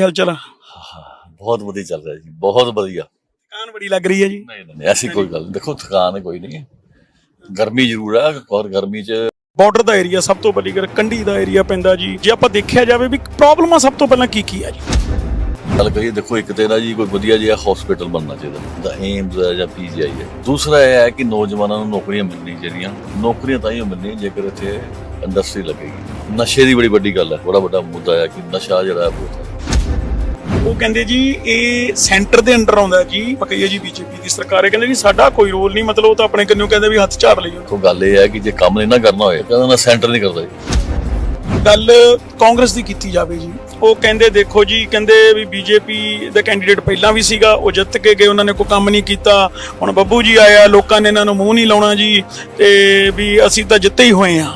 ਹਾਲ ਚਾਲ ਬਹੁਤ ਵਧੀਆ ਚੱਲ ਰਿਹਾ ਜੀ ਬਹੁਤ ਵਧੀਆ। ਕਾਨ ਬੜੀ ਲੱਗ ਰਹੀ ਹੈ ਜੀ। ਨਹੀਂ ਨਹੀਂ ਐਸੀ ਕੋਈ ਗੱਲ ਨਹੀਂ। ਦੇਖੋ ਥਕਾਨ ਕੋਈ ਨਹੀਂ। ਗਰਮੀ ਜ਼ਰੂਰ ਹੈ ਔਰ ਗਰਮੀ 'ਚ ਬਾਰਡਰ ਦਾ ਏਰੀਆ ਸਭ ਤੋਂ ਵੱਡੀ ਗੱਲ ਕੰਢੀ ਦਾ ਏਰੀਆ ਪੈਂਦਾ ਜੀ। ਜੇ ਆਪਾਂ ਦੇਖਿਆ ਜਾਵੇ ਵੀ ਪ੍ਰੋਬਲਮਾਂ ਸਭ ਤੋਂ ਪਹਿਲਾਂ ਕੀ ਕੀ ਆ ਜੀ? ਗੱਲ ਕਰੀਏ ਦੇਖੋ ਇੱਕ ਤੇ ਨਾ ਜੀ ਕੋਈ ਵਧੀਆ ਜਿਹਾ ਹਸਪੀਟਲ ਬਣਨਾ ਚਾਹੀਦਾ ਦਾ ਏਮਸ ਹੈ ਜਾਂ ਪੀਜੀਆਈ ਹੈ। ਦੂਸਰਾ ਇਹ ਹੈ ਕਿ ਨੌਜਵਾਨਾਂ ਨੂੰ ਨੌਕਰੀਆਂ ਮਿਲਣੀਆਂ ਚਾਹੀਦੀਆਂ। ਨੌਕਰੀਆਂ ਤਾਂ ਹੀ ਮਿਲਣੀਆਂ ਜੇਕਰ ਇੱਥੇ ਇੰਡਸਟਰੀ ਲੱਗੇਗੀ। ਨਸ਼ੇ ਦੀ ਬੜੀ ਵੱਡੀ ਗੱਲ ਹੈ ਬੜਾ ਵੱਡਾ ਮੁੱਦਾ ਹੈ ਕਿ ਨਸ਼ਾ ਜਿਹੜਾ ਹੈ ਬਹੁਤ ਹੈ। ਉਹ ਕਹਿੰਦੇ ਜੀ ਇਹ ਸੈਂਟਰ ਦੇ ਅੰਡਰ ਆਉਂਦਾ ਜੀ ਪਕਈਆ ਜੀ ਬੀਜੇਪੀ ਦੀ ਸਰਕਾਰ। ਹੈ ਕਹਿੰਦੇ ਜੀ ਸਾਡਾ ਕੋਈ ਰੋਲ ਨਹੀਂ ਮਤਲਬ ਉਹ ਤਾਂ ਆਪਣੇ ਕੰਨਿਓ ਕਹਿੰਦੇ ਵੀ ਹੱਥ ਝਾੜ ਲਈਓ ਦੇਖੋ ਗੱਲ ਇਹ ਹੈ ਕਿ ਜੇ ਕੰਮ ਨਹੀਂ ਨਾ ਕਰਨਾ ਹੋਏ ਕਹਿੰਦਾ ਨਾ ਸੈਂਟਰ ਨਹੀਂ ਕਰਦਾ ਜੀ। ਗੱਲ ਕਾਂਗਰਸ ਦੀ ਕੀਤੀ ਜਾਵੇ ਜੀ। ਉਹ ਕਹਿੰਦੇ ਦੇਖੋ ਜੀ ਕਹਿੰਦੇ ਵੀ ਬੀਜੇਪੀ ਦਾ ਕੈਂਡੀਡੇਟ ਪਹਿਲਾਂ ਵੀ ਸੀਗਾ ਉਹ ਜਿੱਤ ਕੇ ਗਏ ਉਹਨਾਂ ਨੇ ਕੋਈ ਕੰਮ ਨਹੀਂ ਕੀਤਾ। ਹੁਣ ਬੱਬੂ ਜੀ ਆਇਆ ਲੋਕਾਂ ਨੇ ਇਹਨਾਂ ਨੂੰ ਮੂੰਹ ਨਹੀਂ ਲਾਉਣਾ ਜੀ ਤੇ ਵੀ ਅਸੀਂ ਤਾਂ ਜਿੱਤੇ ਹੀ ਹੋਏ ਆ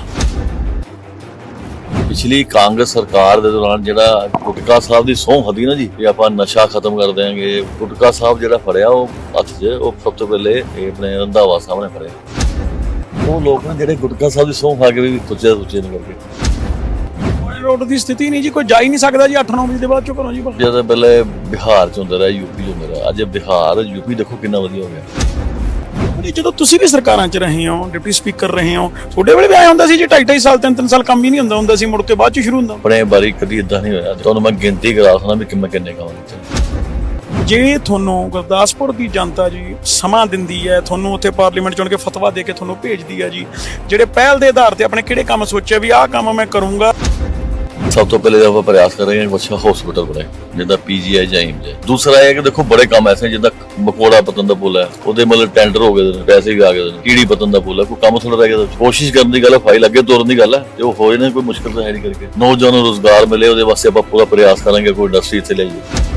ਪਿਛਲੀ ਕਾਂਗਰਸ ਸਰਕਾਰ ਦੇ ਦੌਰਾਨ ਜਿਹੜਾ ਗੁਟਕਾ ਸਾਹਿਬ ਦੀ ਸਹੁੰ ਹਦੀ ਨਾ ਜੀ ਕਿ ਆਪਾਂ ਨਸ਼ਾ ਖਤਮ ਕਰ ਦਿਆਂਗੇ। ਗੁਟਕਾ ਸਾਹਿਬ ਜਿਹੜਾ ਫੜਿਆ ਉਹ ਹੱਥ 'ਚ ਉਹ ਸਭ ਤੋਂ ਪਹਿਲੇ ਇਹ ਆਪਣੇ ਰੰਧਾਵਾ ਸਾਹਮਣੇ ਫੜਿਆ। ਉਹ ਲੋਕ ਨੇ ਜਿਹੜੇ ਗੁਟਕਾ ਸਾਹਿਬ ਦੀ ਸਹੁੰ ਖਾ ਕੇ ਵੀ ਤੁੱਚੇ ਤੁੱਚੇ ਨਹੀਂ ਕਰਕੇ। ਰੋਡ ਦੀ ਸਥਿਤੀ ਨਹੀਂ ਜੀ ਕੋਈ ਜਾ ਹੀ ਨਹੀਂ ਸਕਦਾ ਜੀ 8-9 ਵਜੇ ਦੇ ਬਾਅਦ ਚੋਂ ਘਰੋਂ ਜੀ। ਜਦੋਂ ਪਹਿਲੇ ਬਿਹਾਰ 'ਚ ਹੁੰਦਾ ਰਿਹਾ ਯੂਪੀ 'ਚ ਹੁੰਦਾ ਰਿਹਾ। ਅੱਜ ਬਿਹਾਰ ਯੂਪੀ ਦੇਖੋ ਕਿੰਨਾ ਵਧੀਆ ਹੋ ਗਿਆ। ਨਹੀਂ, ਜਦੋਂ ਤੁਸੀਂ ਵੀ ਸਰਕਾਰਾਂ 'ਚ ਰਹੇ ਹੋ ਡਿਪਟੀ ਸਪੀਕਰ ਰਹੇ ਹੋ ਤੁਹਾਡੇ ਵੇਲੇ ਵੀ ਆਇਆ ਹੁੰਦਾ ਸੀ ਜੀ 2.5 ਸਾਲ 3-3 ਸਾਲ ਕੰਮ ਹੀ ਨਹੀਂ ਹੁੰਦਾ ਹੁੰਦਾ ਸੀ ਮੁੜ ਕੇ ਬਾਅਦ 'ਚ ਸ਼ੁਰੂ ਹੁੰਦਾ। ਆਪਣੇ ਬਾਰੀ ਕਦੀ ਇਦਾਂ ਨਹੀਂ ਹੋਇਆ। ਤੁਹਾਨੂੰ ਮੈਂ ਗਿਣਤੀ ਕਰਾ ਸਕਦਾ ਵੀ ਕਿੰਨੇ ਕਿੰਨੇ ਕੰਮ ਕੀਤੇ ਜੇ ਤੁਹਾਨੂੰ ਗੁਰਦਾਸਪੁਰ ਦੀ ਜਨਤਾ ਜੀ ਸਮਾਂ ਦਿੰਦੀ ਹੈ ਤੁਹਾਨੂੰ ਉੱਥੇ ਪਾਰਲੀਮੈਂਟ ਚੁਣ ਕੇ ਫਤਵਾ ਦੇ ਕੇ ਤੁਹਾਨੂੰ ਭੇਜਦੀ ਹੈ ਜੀ ਜਿਹੜੇ ਪਹਿਲ ਦੇ ਆਧਾਰ ਤੇ ਆਪਣੇ ਕਿਹੜੇ ਕੰਮ ਸੋਚਿਆ ਵੀ ਆਹ ਕੰਮ ਮੈਂ ਕਰੂੰਗਾ। ਸਭ ਤੋਂ ਪਹਿਲੇ ਆਪਾਂ ਪ੍ਰਯਾਸ ਕਰ ਰਹੇ ਹਾਂ ਅੱਛਾ ਹਸਪੀਟਲ ਬਣੇ ਜਿੱਦਾਂ ਪੀਜੀਆਈ ਜਾਂ ਏਮਜ਼ ਦੂਸਰਾ ਇਹ ਹੈ ਕਿ ਦੇਖੋ ਬੜੇ ਕੰਮ ਐਸੇ ਜਿੱਦਾਂ ਮਕੋੜਾ ਪਤਨ ਦਾ ਪੁੱਲ ਹੈ ਉਹਦੇ ਮਤਲਬ ਟੈਂਡਰ ਹੋ ਗਏ ਨੇ, ਪੈਸੇ ਵੀ ਆ ਗਏ ਨੇ ਕੀੜੀ ਪਤਨ ਦਾ ਪੁੱਲ ਹੈ ਕੋਈ ਕੰਮ ਥੋੜਾ ਰਹਿ ਗਿਆ ਕੋਸ਼ਿਸ਼ ਕਰਨ ਦੀ ਗੱਲ ਹੈ ਫਾਈਲ ਅੱਗੇ ਤੋਰਨ ਦੀ ਗੱਲ ਹੈ ਤੇ ਉਹ ਹੋਏ ਨੇ ਕੋਈ ਮੁਸ਼ਕਲ ਤਾਂ ਹੈ ਨਹੀਂ ਕਰਕੇ। ਨੌਜਵਾਨ ਨੂੰ ਰੋਜ਼ਗਾਰ ਮਿਲੇ ਉਹਦੇ ਵਾਸਤੇ ਆਪਾਂ ਪੂਰਾ ਪ੍ਰਯਾਸ ਕਰਾਂਗੇ ਕੋਈ ਇੰਡਸਟਰੀ ਇੱਥੇ ਲਿਆਈਏ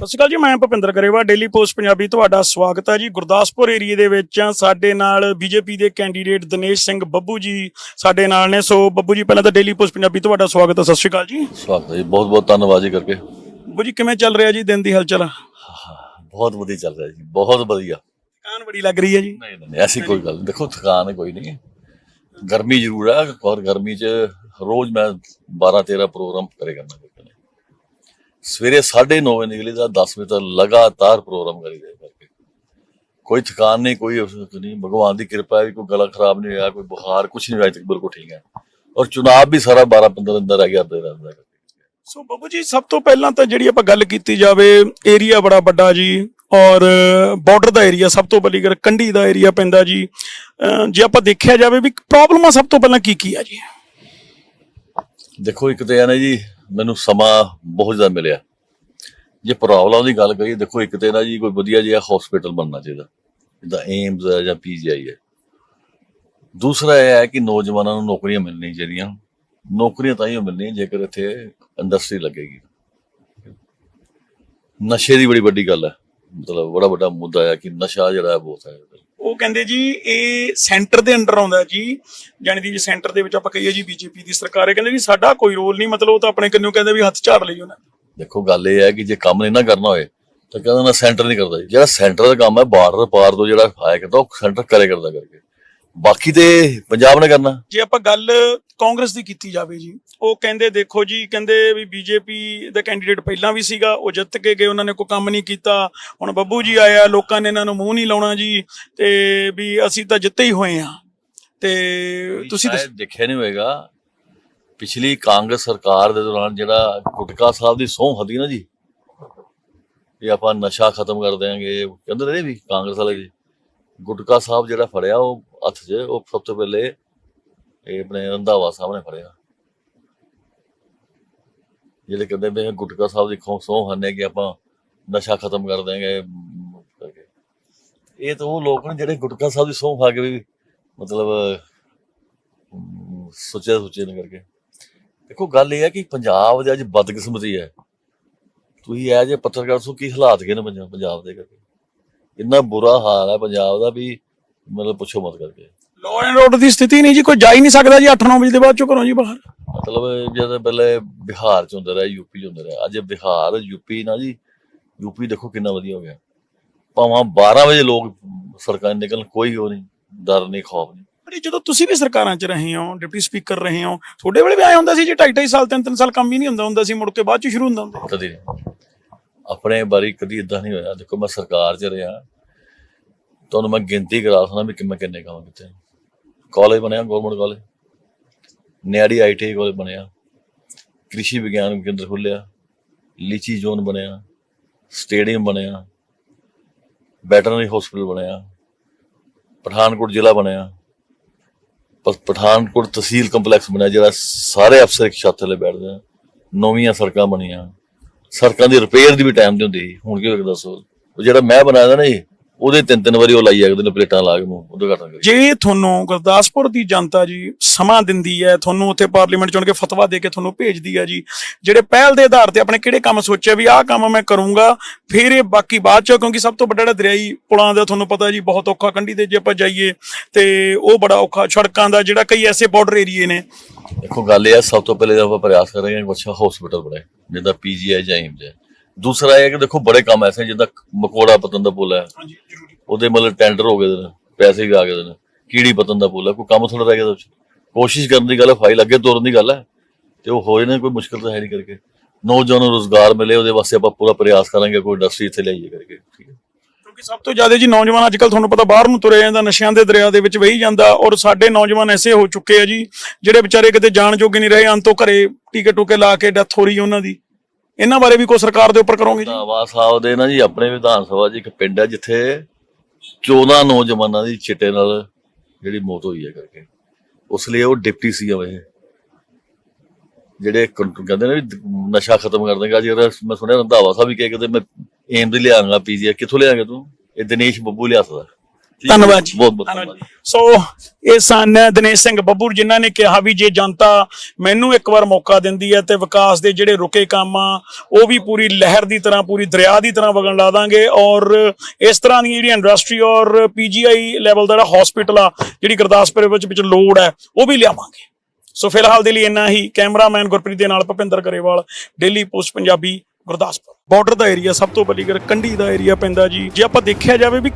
ਸਤਿ ਸ਼੍ਰੀ ਅਕਾਲ ਜੀ ਮੈਂ ਭੁਪਿੰਦਰ ਗਰੇਵਾ ਡੇਲੀ ਪੋਸਟ ਪੰਜਾਬੀ ਤੁਹਾਡਾ ਸਵਾਗਤ ਹੈ ਜੀ। ਗੁਰਦਾਸਪੁਰ ਏਰੀਏ ਦੇ ਵਿੱਚ। ਸਾਡੇ ਨਾਲ ਬੀਜੇਪੀ ਦੇ ਕੈਂਡੀਡੇਟ ਦਿਨੇਸ਼ ਸਿੰਘ ਬੱਬੂ ਜੀ ਸਾਡੇ ਨਾਲ ਨੇ। ਸੋ ਬੱਬੂ ਜੀ ਪਹਿਲਾਂ ਤਾਂ ਡੇਲੀ ਪੋਸਟ ਪੰਜਾਬੀ ਤੁਹਾਡਾ ਸਵਾਗਤ ਹੈ। ਸਤਿ ਸ਼੍ਰੀ ਅਕਾਲ ਜੀ। ਸਵਾਗਤ ਹੈ ਜੀ। ਬਹੁਤ ਬਹੁਤ ਧੰਨਵਾਦ ਜੀ ਕਰਕੇ। ਬੱਬੂ ਜੀ ਕਿਵੇਂ ਚੱਲ ਰਿਹਾ ਜੀ ਦਿਨ ਦੀ ਹਲਚਲ? ਬਹੁਤ ਵਧੀਆ ਚੱਲ ਰਿਹਾ ਜੀ। ਬਹੁਤ ਵਧੀਆ। ਕਾਨ ਬੜੀ ਲੱਗ ਰਹੀ ਹੈ ਜੀ। ਨਹੀਂ ਨਹੀਂ ਐਸੀ ਕੋਈ ਗੱਲ ਦੇਖੋ ਥਕਾਨ ਕੋਈ ਨਹੀਂ ਗਰਮੀ ਜ਼ਰੂਰ ਹੈ ਔਰ ਗਰਮੀ 'ਚ ਰੋਜ਼ ਮੈਂ 12 13 ਪ੍ਰੋਗਰਾਮ ਕਰੇ ਕਰਨਾ। ਸਵੇਰੇ 9:30 ਵਜੇ ਨਿਕਲੀ ਦਾ 10 ਵਜੇ ਤੱਕ ਲਗਾਤਾਰ ਪ੍ਰੋਗਰਾਮ ਕਰੀ ਦੇ ਕਰਕੇ। ਕੋਈ ਥਕਾਨ ਨਹੀਂ, ਕੋਈ ਉਸ ਨਹੀਂ। ਭਗਵਾਨ ਦੀ ਕਿਰਪਾ ਹੈ ਕੋਈ ਗਲਾ ਖਰਾਬ ਨਹੀਂ ਹੋਇਆ, ਕੋਈ ਬੁਖਾਰ ਕੁਝ ਨਹੀਂ ਹੋਇਆ ਤੱਕ ਬਿਲਕੁਲ ਠੀਕ ਹੈ। ਔਰ ਚੁਣਾਵ ਵੀ ਸਾਰਾ 12 15 ਦਿਨ ਦਾ ਰਹਿ ਗਿਆ, ਅੱਧੇ ਰਹਿੰਦਾ ਸੋ ਬਾਬੂ ਜੀ, ਸਭ ਤੋਂ ਪਹਿਲਾਂ ਤਾਂ ਜਿਹੜੀ ਆਪਾਂ ਗੱਲ ਕੀਤੀ ਜਾਵੇ, ਏਰੀਆ ਬੜਾ ਵੱਡਾ ਜੀ, ਔਰ ਬਾਰਡਰ ਦਾ ਏਰੀਆ ਸਭ ਤੋਂ ਵੱਡੀ ਕੰਢੀ ਦਾ ਏਰੀਆ ਪੈਂਦਾ ਜੀ। ਜੇ ਆਪਾਂ ਦੇਖਿਆ ਜਾਵੇ ਵੀ ਪ੍ਰੋਬਲਮਾਂ ਸਭ ਤੋਂ ਪਹਿਲਾਂ ਕੀ ਕੀ ਆ ਜੀ? ਦੇਖੋ ਇੱਕ ਤਾਂ ਇਹ ਨਾ ਜੀ, ਮੈਨੂੰ ਸਮਾਂ ਬਹੁਤ ਜ਼ਿਆਦਾ ਮਿਲਿਆ। ਜੇ ਪ੍ਰੋਬਲਮ ਦੀ ਗੱਲ ਕਰੀਏ, ਦੇਖੋ ਇੱਕ ਤੇ ਨਾ ਜੀ ਕੋਈ ਵਧੀਆ ਜਿਹਾ ਹਸਪੀਟਲ ਬਣਨਾ ਚਾਹੀਦਾ, ਜਿੱਦਾਂ ਏਮਸ ਹੈ ਜਾਂ ਪੀਜੀਆਈ ਹੈ। ਦੂਸਰਾ ਇਹ ਹੈ ਕਿ ਨੌਜਵਾਨਾਂ ਨੂੰ ਨੌਕਰੀਆਂ ਮਿਲਣੀਆਂ ਚਾਹੀਦੀਆਂ। ਨੌਕਰੀਆਂ ਤਾਂ ਹੀ ਮਿਲਣੀਆਂ ਜੇਕਰ ਇੱਥੇ ਇੰਡਸਟਰੀ ਲੱਗੇਗੀ। ਨਸ਼ੇ ਦੀ ਬੜੀ ਵੱਡੀ ਗੱਲ ਹੈ। ਮਤਲਬ ਬੜਾ ਵੱਡਾ ਮੁੱਦਾ ਹੈ ਕਿ ਨਸ਼ਾ ਜਿਹੜਾ ਹੈ ਬਹੁਤ ਹੈ। ਉਹ ਕਹਿੰਦੇ ਜੀ ਇਹ ਸੈਂਟਰ ਦੇ ਅੰਡਰ ਆਉਂਦਾ ਜੀ। ਜਾਣੀ ਦੀ ਸੈਂਟਰ ਦੇ ਵਿੱਚ ਆਪਾਂ ਕਹੀਏ ਜੀ ਬੀਜੇਪੀ ਦੀ ਸਰਕਾਰ ਹੈ ਕਹਿੰਦੇ ਜੀ ਸਾਡਾ ਕੋਈ ਰੋਲ ਨਹੀਂ ਮਤਲਬ ਉਹ ਤਾਂ ਆਪਣੇ ਕੰਨਿਓ ਕਹਿੰਦੇ ਵੀ ਹੱਥ ਝਾੜ ਲਈ ਉਹਨਾਂ ਦੇਖੋ ਗੱਲ ਇਹ ਹੈ ਕਿ ਜੇ ਕੰਮ ਨਹੀਂ ਨਾ ਕਰਨਾ ਹੋਏ ਤਾਂ ਕਹਿੰਦਾ ਨਾ ਸੈਂਟਰ ਨਹੀਂ ਕਰਦਾ ਜਿਹੜਾ ਸੈਂਟਰ ਦਾ ਕੰਮ ਹੈ ਬਾਰਡਰ ਪਾਰ ਤੋਂ ਜਿਹੜਾ ਆਇਆ ਕਰਦਾ ਉਹ ਸੈਂਟਰ ਕਰੇ ਕਰਦਾ ਕਰਕੇ। ਬਾਕੀ ਤੇ ਪੰਜਾਬ ਨੇ ਕਰਨਾ। ਜੇ ਆਪਾਂ ਗੱਲ ਕਾਂਗਰਸ ਦੀ ਕੀਤੀ ਜਾਵੇ ਜੀ। ਉਹ ਕਹਿੰਦੇ ਦੇਖੋ ਜੀ ਕਹਿੰਦੇ ਵੀ ਬੀਜੇਪੀ ਦਾ ਕੈਂਡੀਡੇਟ ਪਹਿਲਾਂ ਵੀ ਸੀਗਾ ਉਹ ਜਿੱਤ ਕੇ ਗਏ ਉਹਨਾਂ ਨੇ ਕੋਈ ਕੰਮ ਨਹੀਂ ਕੀਤਾ। ਹੁਣ ਬੱਬੂ ਜੀ ਆਇਆ ਲੋਕਾਂ ਨੇ ਇਹਨਾਂ ਨੂੰ ਮੂੰਹ ਨਹੀਂ ਲਾਉਣਾ ਜੀ ਤੇ ਵੀ ਅਸੀਂ ਤਾਂ ਜਿੱਤੇ ਹੀ ਹੋਏ ਆ ਤੇ ਤੁਸੀਂ ਦੇਖਿਆ ਨਹੀਂ ਹੋਏਗਾ ਪਿਛਲੀ ਕਾਂਗਰਸ ਸਰਕਾਰ ਦੇ ਦੌਰਾਨ ਜਿਹੜਾ ਗੁਟਕਾ ਸਾਹਿਬ ਦੀ ਸਹੁੰ ਹਦੀ ਨਾ ਜੀ ਇਹ ਆਪਾਂ ਨਸ਼ਾ ਖਤਮ ਕਰ ਦਿਆਂਗੇ ਕਹਿੰਦੇ ਰਹੇ ਵੀ ਕਾਂਗਰਸ ਵਾਲੇ ਜੀ। ਗੁਟਕਾ ਸਾਹਿਬ ਜਿਹੜਾ ਫੜਿਆ ਉਹ ਹੱਥ 'ਚ ਉਹ ਸਭ ਤੋਂ ਪਹਿਲੇ ਇਹ ਆਪਣੇ ਰੰਧਾਵਾ ਸਾਹਮਣੇ ਫੜਿਆ। ਜਿਹੜੇ ਕਹਿੰਦੇ ਵੀ ਗੁਟਕਾ ਸਾਹਿਬ ਦੀ ਖੋ ਸਹੁੰ ਹੰਨੇ ਕਿ ਆਪਾਂ ਨਸ਼ਾ ਖਤਮ ਕਰ ਦਿਆਂਗੇ ਇਹ ਤਾਂ ਉਹ ਲੋਕ ਨੇ ਜਿਹੜੇ ਗੁਟਕਾ ਸਾਹਿਬ ਦੀ ਸਹੁੰ ਖਾ ਕੇ ਵੀ ਮਤਲਬ ਅਮ, ਸੋਚਿਆ ਨਾ ਕਰਕੇ। ਦੇਖੋ ਗੱਲ ਇਹ ਹੈ ਕਿ ਪੰਜਾਬ ਦੇ ਅੱਜ ਬਦਕਿਸਮਤੀ ਹੈ। ਤੁਸੀਂ ਇਹ ਜੇ ਪੱਤਰਕਾਰ ਸੋ ਕੀ ਹਾਲਾਤ ਗਏ ਨੇ ਪੰਜਾਬ ਦੇ ਕਰਕੇ? ਇੰਨਾ ਬੁਰਾ ਹਾਲ ਹੈ ਪੰਜਾਬ ਦਾ ਵੀ ਮਤਲਬ ਪੁੱਛੋ ਮਤ ਕਰਕੇ। ਲਾਅ ਐਂਡ ਆਰਡਰ ਦੀ ਸਥਿਤੀ ਨਹੀਂ ਜੀ ਕੋਈ ਜਾ ਹੀ ਨਹੀਂ ਸਕਦਾ ਜੀ 8-9 ਵਜੇ ਦੇ ਬਾਅਦ ਚੋਂ ਘਰੋਂ ਜੀ ਬਾਹਰ। ਮਤਲਬ ਜਦੋਂ ਪਹਿਲੇ ਬਿਹਾਰ ਚ ਹੁੰਦਾ ਰਿਹਾ ਯੂਪੀ ਚ ਹੁੰਦਾ ਰਿਹਾ ਅੱਜ ਬਿਹਾਰ ਯੂਪੀ ਨਾ ਜੀ ਯੂਪੀ ਦੇਖੋ ਕਿੰਨਾ ਵਧੀਆ ਹੋ ਗਿਆ। ਭਾਵੇਂ 12 ਵਜੇ ਲੋਕ ਸਰਕਾਰ ਨਿਕਲਣ ਕੋਈ ਉਹ ਨਹੀਂ ਡਰ ਨਹੀਂ ਖੌਫ ਨਹੀਂ। ਅਰੇ ਜਦੋਂ ਤੁਸੀਂ ਵੀ ਸਰਕਾਰਾਂ 'ਚ ਰਹੇ ਹੋ ਡਿਪਟੀ ਸਪੀਕਰ ਰਹੇ ਹੋ ਤੁਹਾਡੇ ਵੇਲੇ ਵੀ ਆਇਆ ਹੁੰਦਾ ਸੀ ਜੇ ਢਾਈ ਢਾਈ ਸਾਲ ਤਿੰਨ ਤਿੰਨ ਸਾਲ ਕੰਮ ਹੀ ਨਹੀਂ ਹੁੰਦਾ ਹੁੰਦਾ ਸੀ ਮੁੜ ਕੇ ਬਾਅਦ 'ਚ ਸ਼ੁਰੂ ਹੁੰਦਾ ਹੁੰਦਾ ਕਦੀ ਆਪਣੇ ਬਾਰੀ ਕਦੀ ਇਦਾਂ ਨਹੀਂ ਹੋਇਆ। ਦੇਖੋ ਮੈਂ ਸਰਕਾਰ 'ਚ ਰਿਹਾ ਤੁਹਾਨੂੰ ਮੈਂ ਗਿਣਤੀ ਕਰਾ ਸਕਦਾ ਵੀ ਕਿੰਨੇ ਕਿੰਨੇ ਕੰਮ ਕੀਤੇ। ਕਾਲਜ ਬਣਿਆ government college. Niari IT college ਬਣਿਆ। ਕ੍ਰਿਸ਼ੀ ਵਿਗਿਆਨ ਕੇਂਦਰ ਖੁੱਲਿਆ ਲੀਚੀ ਜ਼ੋਨ ਬਣਿਆ। ਸਟੇਡੀਅਮ ਬਣਿਆ। ਵੈਟਰਨਰੀ ਹਸਪੀਟਲ ਬਣਿਆ। ਪਠਾਨਕੋਟ ਜ਼ਿਲ੍ਹਾ ਬਣਿਆ। ਪ- ਪਠਾਨਕੋਟ ਤਹਿਸੀਲ ਕੰਪਲੈਕਸ ਬਣਿਆ, ਜਿਹੜਾ ਸਾਰੇ ਅਫਸਰ ਇੱਕ ਛੱਤ ਥੱਲੇ ਬੈਠਦੇ ਆ। ਨਵੀਆਂ ਸੜਕਾਂ ਬਣੀਆਂ। ਸੜਕਾਂ ਦੀ ਰਿਪੇਅਰ ਦੀ ਵੀ ਟਾਈਮ ਦੀ ਹੁੰਦੀ ਸੀ। ਹੁਣ ਕੀ ਹੋਇਆ ਦੱਸੋ? ਉਹ ਜਿਹੜਾ ਮੈਂ ਬਣਾਇਆ ਨਾ ਜੀ ਉਹਦੇ ਤਿੰਨ ਤਿੰਨ ਵਾਰੀ ਉਹ ਲਾਈ ਜਾਂਦੇ ਨੇ ਪਲੇਟਾਂ ਲਾ ਕੇ ਨੂੰ ਉਦਘਾਟਨ ਕਰੀ। ਜੇ ਤੁਹਾਨੂੰ ਗੁਰਦਾਸਪੁਰ ਦੀ ਜਨਤਾ ਜੀ ਸਮਾਂ ਦਿੰਦੀ ਹੈ ਤੁਹਾਨੂੰ ਉੱਥੇ ਪਾਰਲੀਮੈਂਟ ਚੁਣ ਕੇ ਫਤਵਾ ਦੇ ਕੇ ਤੁਹਾਨੂੰ ਭੇਜਦੀ ਹੈ ਜੀ ਜਿਹੜੇ ਪਹਿਲ ਦੇ ਆਧਾਰ ਤੇ ਆਪਣੇ ਕਿਹੜੇ ਕੰਮ ਸੋਚਿਆ ਵੀ ਆਹ ਕੰਮ ਮੈਂ ਕਰੂੰਗਾ ਫਿਰ ਇਹ ਬਾਕੀ ਬਾਅਦ ਚ ਕਿਉਂਕਿ ਸਭ ਤੋਂ ਵੱਡਾ ਜਿਹੜਾ ਦਰਿਆਈ ਪੁਲਾਂ ਦਾ ਤੁਹਾਨੂੰ ਪਤਾ ਜੀ ਬਹੁਤ ਔਖਾ ਕੰਢੀ ਤੇ ਜੇ ਆਪਾਂ ਜਾਈਏ ਤੇ ਉਹ ਬੜਾ ਔਖਾ ਸੜਕਾਂ ਦਾ ਜਿਹੜਾ ਕਈ ਐਸੇ ਬਾਰਡਰ ਏਰੀਏ ਨੇ। ਦੇਖੋ ਗੱਲ ਇਹ ਹੈ ਸਭ ਤੋਂ ਪਹਿਲੇ ਆਪਾਂ ਪ੍ਰਯਾਸ ਕਰ ਰਹੇ ਹਾਂ ਅੱਛਾ ਹਸਪੀਟਲ ਬਣੇ ਜਿੱਦਾਂ ਪੀਜੀਆਈ ਜਾਂ ਏਮਜ਼ ਹੈ। ਦੂਸਰਾ ਇਹ ਹੈ ਕਿ ਦੇਖੋ ਬੜੇ ਕੰਮ ਐਸੇ ਜਿੱਦਾਂ ਮਕੋੜਾ ਪਤਨ ਦਾ ਪੁੱਲ ਹੈ। ਉਹਦੇ ਮਤਲਬ ਟੈਂਡਰ ਹੋ ਗਏ ਦੇ ਨੇ ਪੈਸੇ ਵੀ ਆ ਗਏ ਦੇ ਨੇ ਕੀੜੀ ਪਤਨ ਦਾ ਪੁੱਲ ਹੈ ਕੋਈ ਕੰਮ ਥੋੜਾ ਰਹਿ ਗਿਆ ਉਹਦੇ ਕੋਸ਼ਿਸ਼ ਕਰਨ ਦੀ ਗੱਲ ਹੈ ਫਾਈਲ ਅੱਗੇ ਤੋਰਨ ਦੀ ਗੱਲ ਹੈ ਤੇ ਉਹ ਹੋਏ ਨੇ ਕੋਈ ਮੁਸ਼ਕਲ ਤਾਂ ਹੈ ਨਹੀਂ ਕਰਕੇ। ਨੌਜਵਾਨਾਂ ਨੂੰ ਰੋਜ਼ਗਾਰ ਮਿਲੇ ਉਹਦੇ ਵਾਸਤੇ ਆਪਾਂ ਪੂਰਾ ਪ੍ਰਯਾਸ ਕਰਾਂਗੇ ਕੋਈ ਇੰਡਸਟਰੀ ਇੱਥੇ ਲਿਆਈਏ ਕਰਕੇ ਠੀਕ ਹੈ। ਕਿਉਂਕਿ ਸਭ ਤੋਂ ਜ਼ਿਆਦਾ ਜੀ ਨੌਜਵਾਨ ਅੱਜ ਕੱਲ ਤੁਹਾਨੂੰ ਪਤਾ ਬਾਹਰ ਨੂੰ ਤੁਰਿਆ ਜਾਂਦਾ ਨਸ਼ਿਆਂ ਦੇ ਦਰਿਆ ਦੇ ਵਿੱਚ ਵਹੀ ਜਾਂਦਾ ਔਰ ਸਾਡੇ ਨੌਜਵਾਨ ਐਸੇ ਹੋ ਚੁੱਕੇ ਆ ਜੀ ਜਿਹੜੇ ਵਿਚਾਰੇ ਕਿਤੇ ਜਾਣ ਜੋਗੇ ਨਹੀਂ ਰਹੇ ਅੰਤੋਂ ਘਰੇ ਟੀਕੇ ਟੂਕੇ ਲਾ ਕੇ ਡੈਥ ਹੋ ਰਹੀ ਉਹਨਾਂ ਦੀ। ਇਹਨਾਂ ਬਾਰੇ ਵੀ ਕੋਈ ਸਰਕਾਰ ਦੇ ਉੱਪਰ ਕਰੋਗੇ ਜੀ? ਰੰਧਾਵਾ ਸਾਹਿਬ ਦੇ ਨਾ ਜੀ, ਆਪਣੇ ਵਿਧਾਨ ਸਭਾ 'ਚ ਇੱਕ ਪਿੰਡ ਹੈ ਜਿੱਥੇ 14 ਨੌਜਵਾਨਾਂ ਦੀ ਚਿੱਟੇ ਨਾਲ ਜਿਹੜੀ ਮੌਤ ਹੋਈ ਹੈ ਕਰਕੇ। ਉਸ ਲਈ ਉਹ ਡਿਪਟੀ ਸੀ ਇਹ। ਜਿਹੜੇ ਕੰ- ਕਹਿੰਦੇ ਨੇ ਵੀ ਨਸ਼ਾ ਖਤਮ ਕਰ ਦੇਗਾ ਜਿਹੜਾ ਮੈਂ ਸੁਣਿਆ ਰੰਧਾਵਾ ਸਾਹਿਬ ਵੀ ਕਹੇ ਕਿ ਮੈਂ ਏਮ ਦੇ ਲਿਆਂਗਾ ਪੀਜੀ ਕਿੱਥੋਂ ਲਿਆਂਗਾ ਤੂੰ? ਇਹ ਦਿਨੇਸ਼ ਬੱਬੂ ਲਿਆ ਸਕਦਾ। ਧੰਨਵਾਦ ਜੀ। ਬਹੁਤ ਬਹੁਤ ਧੰਨਵਾਦ। ਸੋ ਇਹ ਸਨ ਦਿਨੇਸ਼ ਸਿੰਘ ਬੱਬੂ ਜਿਨ੍ਹਾਂ ਨੇ ਕਿਹਾ ਵੀ ਜੇ ਜਨਤਾ ਮੈਨੂੰ ਇੱਕ ਵਾਰ ਮੌਕਾ ਦਿੰਦੀ ਹੈ ਤੇ ਵਿਕਾਸ ਦੇ ਜਿਹੜੇ ਰੁਕੇ ਕੰਮ ਆ ਉਹ ਵੀ ਪੂਰੀ ਲਹਿਰ ਦੀ ਤਰ੍ਹਾਂ ਪੂਰੀ ਦਰਿਆ ਦੀ ਤਰ੍ਹਾਂ ਵਗਣ ਲਾ ਦਾਂਗੇ ਔਰ ਇਸ ਤਰ੍ਹਾਂ ਦੀ ਜਿਹੜੀ ਇੰਡਸਟਰੀ ਔਰ ਪੀਜੀਆਈ ਲੈਵਲ ਦਾ ਜਿਹੜਾ ਹਸਪੀਟਲ ਆ ਜਿਹੜੀ ਗੁਰਦਾਸਪੁਰ ਵਿੱਚ ਵਿੱਚ ਲੋੜ ਹੈ ਉਹ ਵੀ ਲਿਆਵਾਂਗੇ। ਸੋ ਫਿਲਹਾਲ ਦੇ ਲਈ ਇੰਨਾ ਹੀ। ਕੈਮਰਾਮੈਨ ਗੁਰਪ੍ਰੀਤ ਦੇ ਨਾਲ Bhupinder Grewal daily post Punjabi Gurdaspur. Border ਦਾ ਏਰੀਆ ਸਭ ਤੋਂ ਵੱਡੀ ਗੱਲ ਕੰਢੀ ਦਾ ਏਰੀਆ ਪੈਂਦਾ ਜੀ। ਜੇ ਆਪਾਂ ਦੇਖਿਆ ਜਾਵੇ ਵੀ